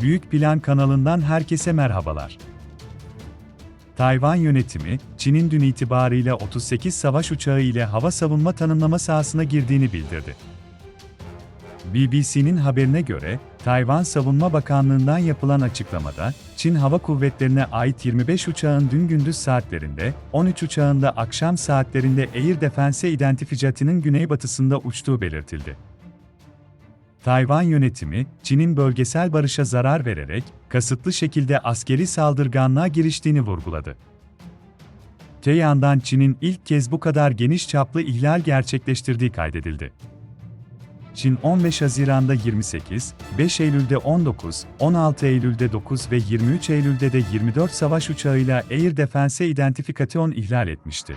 Büyük Plan kanalından herkese merhabalar. Tayvan yönetimi, Çin'in dün itibarıyla 38 savaş uçağı ile hava savunma tanımlama sahasına girdiğini bildirdi. BBC'nin haberine göre, Tayvan Savunma Bakanlığı'ndan yapılan açıklamada, Çin Hava Kuvvetleri'ne ait 25 uçağın dün gündüz saatlerinde, 13 uçağın da akşam saatlerinde Air Defense Identificat'ının güneybatısında uçtuğu belirtildi. Tayvan yönetimi, Çin'in bölgesel barışa zarar vererek, kasıtlı şekilde askeri saldırganlığa giriştiğini vurguladı. Te yandan Çin'in ilk kez bu kadar geniş çaplı ihlal gerçekleştirdiği kaydedildi. Çin 15 Haziran'da 28, 5 Eylül'de 19, 16 Eylül'de 9 ve 23 Eylül'de de 24 savaş uçağıyla Air Defense Identification ihlal etmişti.